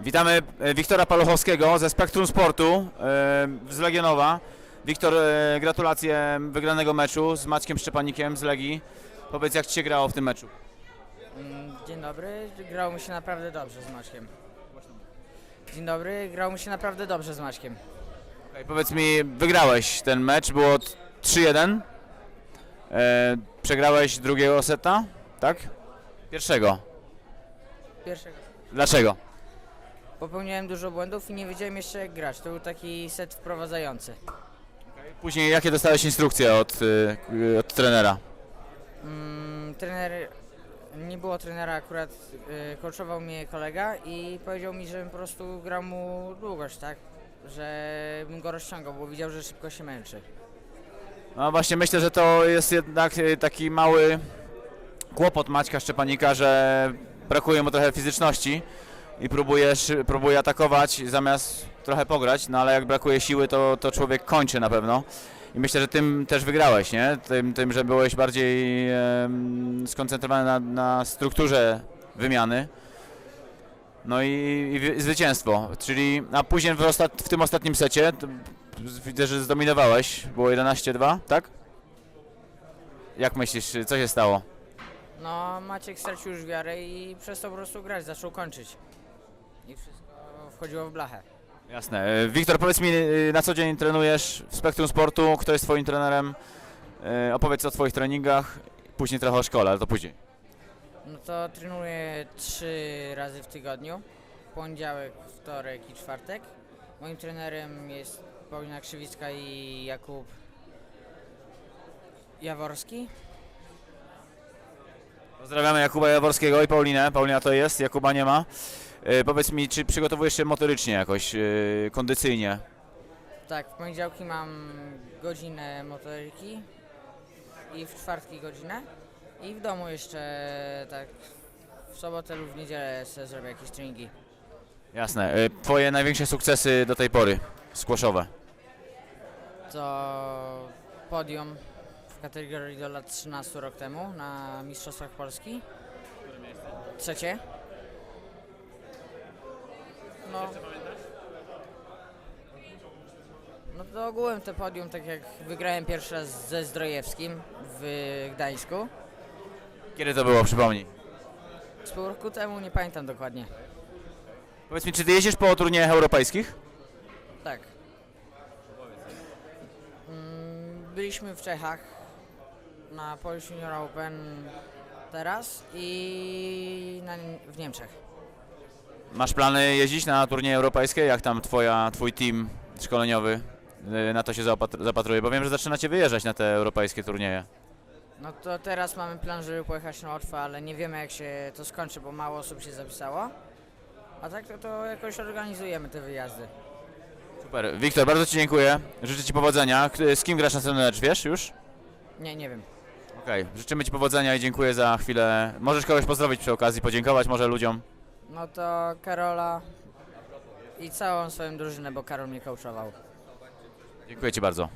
Witamy e, Wiktora Paluchowskiego ze Spektrum Sportu e, z Legionowa. Wiktor, e, gratulacje wygranego meczu z Maćkiem Szczepanikiem z Legii. Powiedz, jak Ci się grało w tym meczu? Mm, Dzień dobry, grało mi się naprawdę dobrze z Maćkiem. Dzień dobry, grało mi się naprawdę dobrze z Maćkiem. Okej, powiedz mi, wygrałeś ten mecz, było t- 3-1. E, przegrałeś drugiego seta, tak? Pierwszego. Pierwszego. Dlaczego? Popełniłem dużo błędów i nie wiedziałem jeszcze jak grać. To był taki set wprowadzający. Później jakie dostałeś instrukcje od, e, od trenera? Mm, trener, nie było trenera akurat, y, coachował mnie kolega i powiedział mi, żebym po prostu grał mu długość, tak? Żebym go rozciągał, bo widział, że szybko się męczy. No właśnie myślę, że to jest jednak e, taki mały kłopot Maćka Szczepanika, że brakuje mu trochę fizyczności i próbujesz, próbuje atakować zamiast trochę pograć, no ale jak brakuje siły, to, to człowiek kończy na pewno. I myślę, że tym też wygrałeś, nie? Tym, tym że byłeś bardziej em, skoncentrowany na, na strukturze wymiany. No i, i wy- zwycięstwo, czyli a później w, ostat, w tym ostatnim secie to widzę, że zdominowałeś, było 11-2, tak? Jak myślisz, co się stało? No, Maciek stracił już wiarę i przestał po prostu grać, zaczął kończyć. I wszystko wchodziło w blachę. Jasne. E, Wiktor, powiedz mi, e, na co dzień trenujesz w Spektrum Sportu? Kto jest twoim trenerem? E, Opowiedz o twoich treningach, później trochę o szkole, ale to później. No to trenuję trzy razy w tygodniu. Poniedziałek, wtorek i czwartek. Moim trenerem jest Paulina Krzywicka i Jakub Jaworski. Pozdrawiamy Jakuba Jaworskiego i Paulinę. Paulina to jest, Jakuba nie ma. E, Powiedz mi, czy przygotowujesz się motorycznie jakoś, e, kondycyjnie? Tak, w poniedziałki mam godzinę motoryki i w czwartki godzinę. I w domu jeszcze tak w sobotę lub w niedzielę sobie zrobię jakieś treningi. Jasne. E, Twoje największe sukcesy do tej pory, squashowe? To podium w kategorii do lat 13 rok temu na Mistrzostwach Polski. Trzecie. No. No to ogółem te podium, tak jak wygrałem pierwszy raz ze Zdrojewskim w Gdańsku. Kiedy to było, przypomnij? Z pół roku temu, nie pamiętam dokładnie. Powiedz mi, czy ty jeździsz po turniejach europejskich? Tak. Mm, Byliśmy w Czechach na Polish Junior Open teraz i na, w Niemczech. Masz plany jeździć na turnieje europejskie? Jak tam twoja, twój team szkoleniowy y, na to się zaopatr- zapatruje? Bo wiem, że zaczynacie wyjeżdżać na te europejskie turnieje. No to teraz mamy plan, żeby pojechać na Łotwę, ale nie wiemy jak się to skończy, bo mało osób się zapisało. A tak to, to jakoś organizujemy te wyjazdy. Super. Wiktor, bardzo Ci dziękuję. Życzę Ci powodzenia. K- Z kim grasz następny mecz, wiesz już? Nie, nie wiem. Okej, życzymy Ci powodzenia i dziękuję za chwilę. Możesz kogoś pozdrowić przy okazji, podziękować może ludziom. No to Karola i całą swoją drużynę, bo Karol mnie coachował. Dziękuję Ci bardzo.